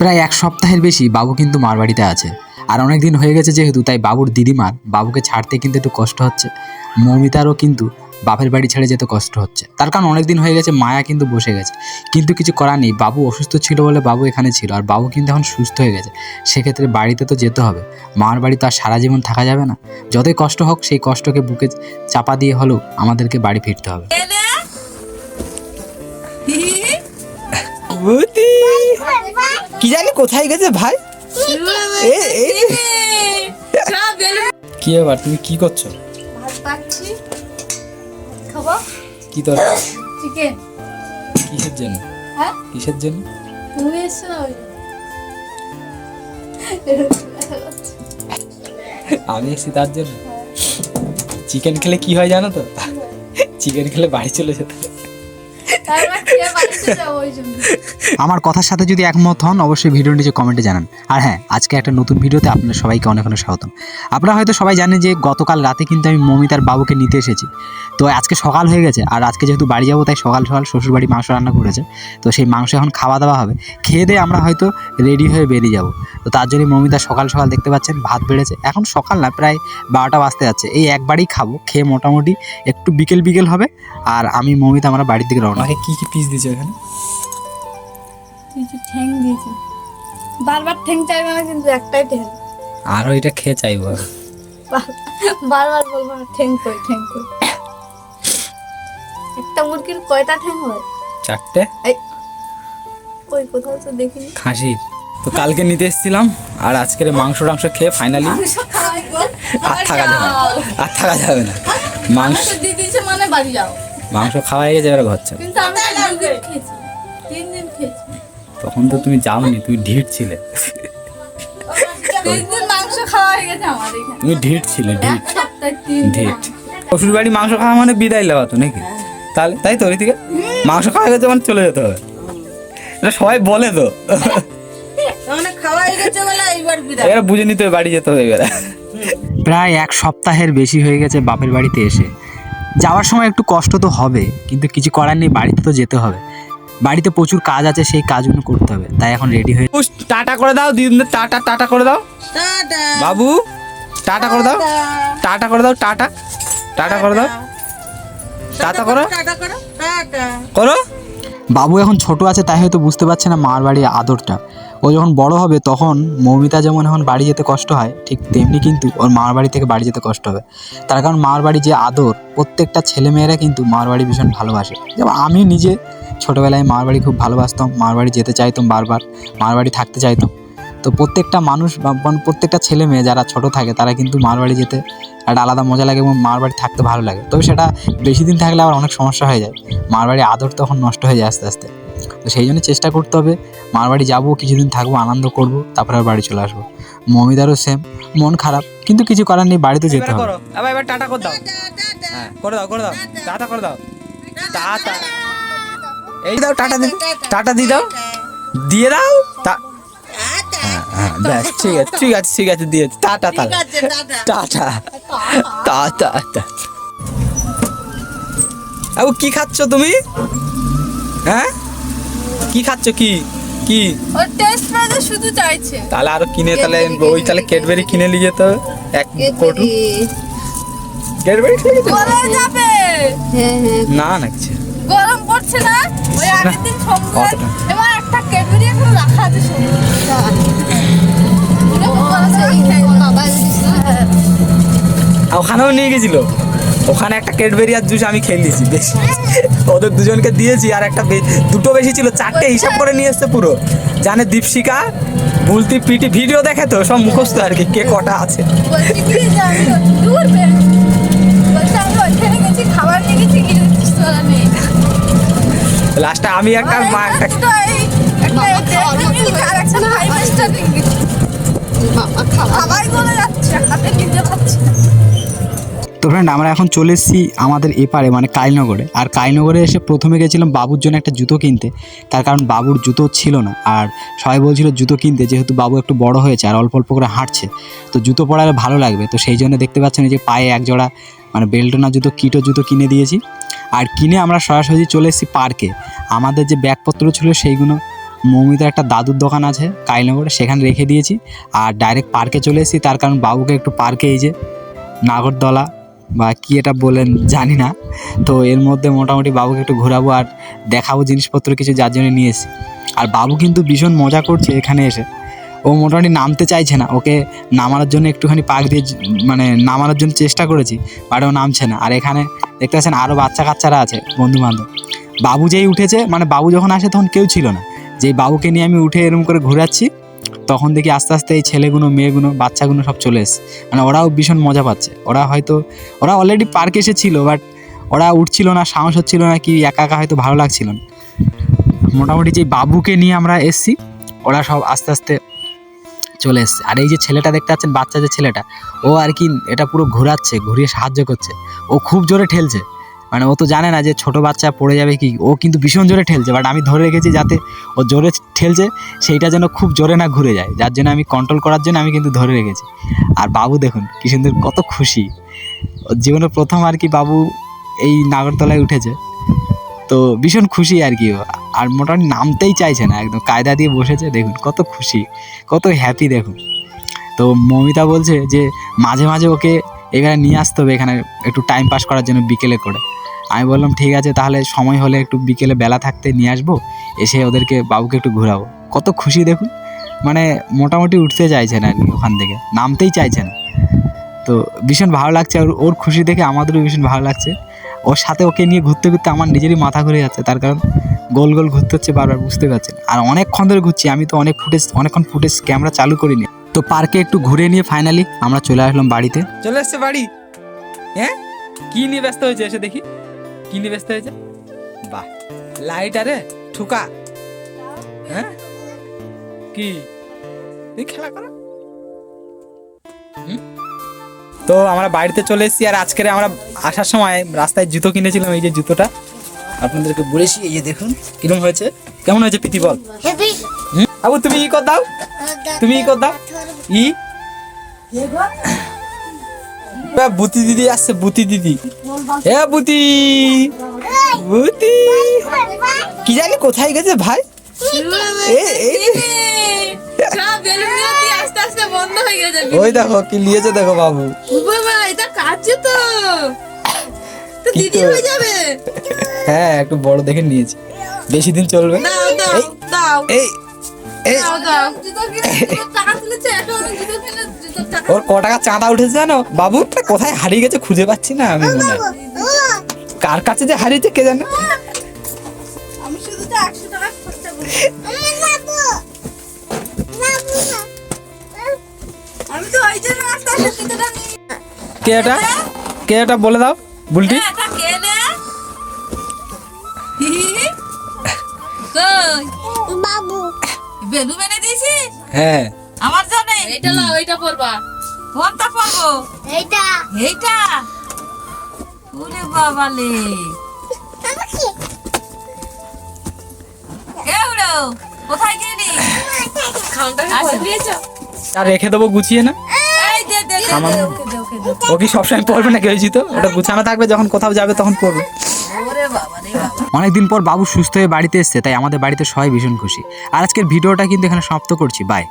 প্রায় এক সপ্তাহের বেশি বাবু কিন্তু মার বাড়িতে আছে। আর অনেক দিন হয়ে গেছে যেহেতু, তাই বাবুর দিদিমার বাবুকে ছাড়তে কিন্তু একটু কষ্ট হচ্ছে। মৌমিতারও কিন্তু বাপের বাড়ি ছেড়ে যেতে কষ্ট হচ্ছে। তার কারণ অনেক দিন হয়ে গেছে, মায়া কিন্তু বসে গেছে। কিন্তু কিছু করার নেই, বাবু অসুস্থ ছিল বলে বাবু এখানে ছিল। আর বাবু কিন্তু এখন সুস্থ হয়ে গেছে। সেক্ষেত্রে বাড়িতে তো যেতে হবে। মার বাড়ি তো আর সারা জীবন থাকা যাবে না। যতই কষ্ট হোক, সেই কষ্টকে বুকে চাপা দিয়ে হলেও আমাদেরকে বাড়ি ফিরতে হবে। ভূতি কি জানি কোথায় গেছে ভাই? কি ব্যাপার তুমি কি করছ? কি চিকেন। কিসের জন্য? হ্যাঁ? কিসের জন্য? তুমি আমি এসেছি তার জন্য। চিকেন খেলে কি হয় জানো তো? চিকেন খেলে বাড়ি চলে যেতে আমার কথার সাথে যদি একমত হন অবশ্যই ভিডিও নিচে কমেন্টে জানান। আর হ্যাঁ আজকে একটা নতুন ভিডিওতে আপনার সবাইকে অনেক অনেক স্বাগতম। আপনারা হয়তো সবাই জানেন যে গতকাল রাতে কিন্তু আমি মমিতার বাবুকে নিতে এসেছি। তো আজকে সকাল হয়ে গেছে আর আজকে যেহেতু বাড়ি যাব তাই সকাল সকাল শ্বশুরবাড়ি মাংস রান্না করেছে। তো সেই মাংস এখন খাওয়া দাওয়া হবে। খেয়ে দিয়ে আমরা হয়তো রেডি হয়ে বেরিয়ে যাব। তো তার জন্য মমিতা সকাল সকাল দেখতে পাচ্ছেন ভাত বেড়েছে। এখন সকাল না প্রায় বারোটা বাজতে যাচ্ছে। এই একবারই খাব খেয়ে মোটামুটি একটু বিকেল বিকেল হবে। আর আমি মমিতা আমরা বাড়ির দিকে রওনা কি কি পিস দিয়েছ এখানে? কিছু ঠ্যাং দিয়েছি। বারবার ঠ্যাং চাইবে না কিন্তু একটাই ঠ্যাং। আরও এটা খেয়ে চাইব। বারবার বলব না ঠ্যাং কই ঠ্যাং কই একটা মুরগির কয়টা ঠ্যাং হয়? চারটে? ওই কোথাও তো দেখিনি। খাসির। তো কালকে নিতে এসেছিলাম আর আজকের মাংস টাংস খেয়ে ফাইনালি আর থাকা যাবে না। আর থাকা যাবে না। মাংস দিয়ে মানে বাড়ি যাও। মাংস খাওয়া হয়ে গেছে এবার ঘর খেয়েছি। তখন তো তুমি যাওনি তুমি ঢিট ছিলে। তিন দিন মাংস খাওয়া হয়ে গেছে আমার এখানে। তুমি ঢিট ছিলে ঢিট ঢিট শ্বশুর বাড়ি মাংস। খাওয়া মানে বিদায় লেওয়া তো নাকি? তাহলে তাই তো ওইদিকে মাংস খাওয়া গেছে মানে চলে যেতে হবে। এটা সবাই বলে তো। মানে খাওয়া হয়ে গেছে বলে এইবার বিদায়। এবার বুঝে নিতে হবে বাড়ি যেতে হবে এবার। প্রায় এক সপ্তাহের বেশি হয়ে গেছে বাপের বাড়িতে এসে। যাওয়ার সময় একটু কষ্ট তো হবে কিন্তু কিছু করার নেই বাড়িতে তো যেতে হবে। বাড়িতে প্রচুর কাজ আছে সেই কাজগুলো করতে হবে তাই এখন রেডি হয়ে টাটা করে দাও দিদিদের টাটা টাটা করে দাও। বাবু টাটা করে দাও। টাটা। করে দাও টাটা। টাটা করে দাও। টাটা করো টাটা করো টাটা। করো। বাবু এখন ছোট আছে তাই হয়তো বুঝতে পারছে না মার বাড়ির আদরটা। ও যখন বড় হবে, তখন মৌমিতা যেমন এখন বাড়ি যেতে কষ্ট হয়, ঠিক তেমনি কিন্তু ওর মার বাড়ি থেকে বাড়ি যেতে কষ্ট হবে। তার কারণ মার বাড়ি যে আদর, প্রত্যেকটা ছেলেমেয়েরা কিন্তু মার বাড়ি ভীষণ ভালোবাসে। যেমন আমি নিজে ছোটোবেলায় মার বাড়ি খুব ভালোবাসতাম মার বাড়ি যেতে চাইতাম বারবার মার বাড়ি থাকতে চাইতাম। তো প্রত্যেকটা মানুষ বা বা প্রত্যেকটা ছেলে মেয়ে যারা ছোট থাকে, তারা কিন্তু মার বাড়ি যেতে একটা আলাদা মজা লাগে এবং মার বাড়ি থাকতে ভালো লাগে। তবে সেটা বেশি দিন থাকলে আবার অনেক সমস্যা হয়ে যায়। মার বাড়ির আদর তখন নষ্ট হয়ে যায় আস্তে আস্তে। তো সেই জন্য চেষ্টা করতে হবে মার বাড়ি যাব কিছুদিন থাকব আনন্দ করব তারপরে আর বাড়ি চলে আসব। মমিদারও সেম মন খারাপ কিন্তু কিছু করার নেই বাড়িতে যেতে হবে। এবার টাটা করে দাও। হ্যাঁ করে দাও করে দাও। টাটা করে দাও। টাটা। এই দাও টাটা দি টাটা দিয়ে দাও। দিয়ে দাও। টা হ্যাঁ হ্যাঁ ব্যাস ঠিক আছে ঠিক আছে ঠিক আছে দিয়ে টাটা তাহলে। টাটা। Tata tata. আবু কি খাচ্ছ তুমি? হ্যাঁ? কি খাচ্ছ? কি? কি? ওর টেস্ট পেতে শুধু চাইছে। তাহলে আরও কিনে তাহলে ওই তাহলে ক্যাডবেরি কিনে নিয়ে যেতে হবে। এক কোটু। ক্যাডবেরি খেলে যেতে যাবে। হ্যাঁ হ্যাঁ। না না কিছু গরম পড়ছে না? ওই আগের দিন অতটা। এবার একটা ক্যাডবেরি এখন রাখা আছে সমুদ্রে আর ওখানেও নিয়ে গেছিল? ওখানে একটা ক্যাডবেরি আর জুস আমি খেয়ে নিয়েছি বেশি। ওদের দুজনকে দিয়েছি আর একটা দুটো বেশি ছিল চারটে হিসাব করে নিয়ে এসছে পুরো। জানে দীপশিকা বুলতি পিটি ভিডিও দেখে তো সব মুখস্থ আর কি কে কটা আছে। লাস্টে আমি একটা মা একটা খাবার গলে যাচ্ছে হাতে নিতে পারছি না। তো ফ্রেন্ড আমরা এখন চলে এসেছি আমাদের এপারে মানে কালীনগরে। আর কালীনগরে এসে প্রথমে গেছিলাম বাবুর জন্য একটা জুতো কিনতে। তার কারণ বাবুর জুতো ছিল না। আর সবাই বলছিল জুতো কিনতে, যেহেতু বাবু একটু বড় হয়েছে আর অল্প অল্প করে হাঁটছে। তো জুতো পরালে ভালো লাগবে। তো সেই জন্য দেখতে পাচ্ছেন যে পায়ে এক জোড়া মানে বেল্টনা জুতো, কিটো জুতো কিনে দিয়েছি। আর কিনে আমরা সরাসরি চলে এসেছি পার্কে। আমাদের যে ব্যাগপত্র ছিল সেইগুলো, মৌমিতার একটা দাদুর দোকান আছে কাইনগরে সেখানে রেখে দিয়েছি। আর ডাইরেক্ট পার্কে চলে এসেছি। তার কারণ বাবুকে একটু পার্কে এই যে, নাগরদলা বা কি এটা বলেন জানি না। তো এর মধ্যে মোটামুটি বাবুকে একটু ঘোরাবো আর দেখাবো জিনিসপত্র কিছু যার জন্য নিয়ে এসেছি। আর বাবু কিন্তু ভীষণ মজা করছে এখানে এসে। ও মোটামুটি নামতে চাইছে না। ওকে নামানোর জন্য একটুখানি পাক দিয়ে মানে নামানোর জন্য চেষ্টা করেছি, বাট ও নামছে না। আর এখানে দেখতে পাচ্ছেন আরও বাচ্চা কাচ্চারা আছে বন্ধু বান্ধব বাবু যেই উঠেছে মানে বাবু যখন আসে তখন কেউ ছিল না। যেই বাবুকে নিয়ে আমি উঠে এরকম করে ঘোরাচ্ছি তখন দেখি আস্তে আস্তে এই ছেলেগুলো, মেয়েগুলো, বাচ্চাগুলো সব চলে এসছে। মানে ওরাও ভীষণ মজা পাচ্ছে। ওরা হয়তো, ওরা অলরেডি পার্কে এসেছিল বাট ওরা উঠছিল না, সাহস হচ্ছিল না কি একা একা হয়তো ভালো লাগছিল না। মোটামুটি যে বাবুকে নিয়ে আমরা এসছি, ওরা সব আস্তে আস্তে চলে এসছে। আর এই যে ছেলেটা দেখতে পাচ্ছেন, বাচ্চা যে ছেলেটা, ও আর কি এটা পুরো ঘোরাচ্ছে, ঘুরিয়ে সাহায্য করছে। ও খুব জোরে ঠেলছে। মানে ও তো জানে না যে ছোট বাচ্চা পড়ে যাবে কি। ও কিন্তু ভীষণ জোরে ঠেলছে বাট আমি ধরে রেখেছি যাতে ও জোরে ঠেলছে, সেইটা যেন খুব জোরে না ঘুরে যায়। যার জন্য আমি কন্ট্রোল করার জন্য আমি কিন্তু ধরে রেখেছি। আর বাবু দেখুন, কি কত খুশি। জীবনে প্রথম আর কি বাবু এই নাগরতলায় উঠেছে। তো ভীষণ খুশি আর কি। আর মোটামুটি নামতেই চাইছে না, একদম কায়দা দিয়ে বসেছে, দেখুন কত খুশি, কত হ্যাপি দেখুন। তো মমিতা বলছে যে, মাঝে মাঝে ওকে এখানে নিয়ে আসতে হবে, এখানে একটু টাইম পাস করার জন্য বিকেলে করে। আমি বললাম, ঠিক আছে, তাহলে সময় হলে একটু বিকেলে বেলা থাকতে নিয়ে আসব, এসে ওদেরকে, বাবুকে একটু ঘোরাবো। কত খুশি দেখুন। মানে মোটামুটি উঠতে চাইছে না ওখান থেকে, নামতেই চাইছে না তো ভীষণ ভালো লাগছে আর ওর খুশি দেখে আমাদেরও ভীষণ ভালো লাগছে। ওর সাথে ওকে নিয়ে ঘুরতে ঘুরতে আমার নিজেরই মাথা ঘুরে যাচ্ছে, তার কারণ গোল গোল ঘুরতে হচ্ছে বারবার, বুঝতে পারছেন। আর অনেকক্ষণ ধরে ঘুরছি, আমি তো অনেক ফুটেজ, অনেকক্ষণ ফুটেজ ক্যামেরা চালু করিনি। তো পার্কে একটু ঘুরে নিয়ে ফাইনালি আমরা চলে আসলাম বাড়িতে। চলে আসছে বাড়ি? হ্যাঁ? কি নিয়ে ব্যস্ত হয়েছে এসে দেখি। কি নিয়ে ব্যস্ত হয়েছে? বাহ লাইট আরে ঠুকা। হ্যাঁ? কি? তুই খেলা করো। হুম? তো আমরা বাড়িতে চলে এসেছি আর আজকের আমরা আসার সময় রাস্তায় জুতো কিনেছিলাম এই যে জুতোটা। আপনাদেরকে বলেছি এই যে দেখুন কিরম হয়েছে। কেমন হয়েছে প্রীতি বল? হুম? আবু তুমি ই কর দাও। তুমি ই কর দাও। ই? বুতি দিদি আসছে বুতি দিদি। এ বুতি বুতি। কি জানি কোথায় গেছে ভাই? ওই দেখো কি লিয়েছে দেখো বাবু। এটা কাটছে তো। দিদি হয়ে যাবে। হ্যাঁ একটু বড় দেখে নিয়েছি। বেশি দিন চলবে দাও। এই। ওর ক টাকা চাঁদা উঠেছে জানো? বাবু কোথায় হারিয়ে গেছে খুঁজে পাচ্ছি না আমি মনে কার কাছে যে হারিয়েছে কে জানে? কে এটা? কে এটা? বলে দাও বুলটি। বেলু বেনে দিয়েছি? হ্যাঁ। আমার জানে এটা লাও এটা পরবা। কোনটা পরবো? এইটা। এইটা? ওরে এউড়ো কোথায় গেলি আর রেখে দেবো গুছিয়ে না? এই দে দে দে, আমার- দে, ওকে দে ওকে দে। ও কি সবসময় পড়বে না কেউ তো ওটা গুছানো থাকবে যখন কোথাও যাবে তখন পড়বে বাবা বাবা অনেকদিন পর বাবু সুস্থ হয়ে বাড়িতে এসছে, তাই আমাদের বাড়িতে সবাই ভীষণ খুশি। আর আজকের ভিডিওটা কিন্তু এখানে সমাপ্ত করছি বাই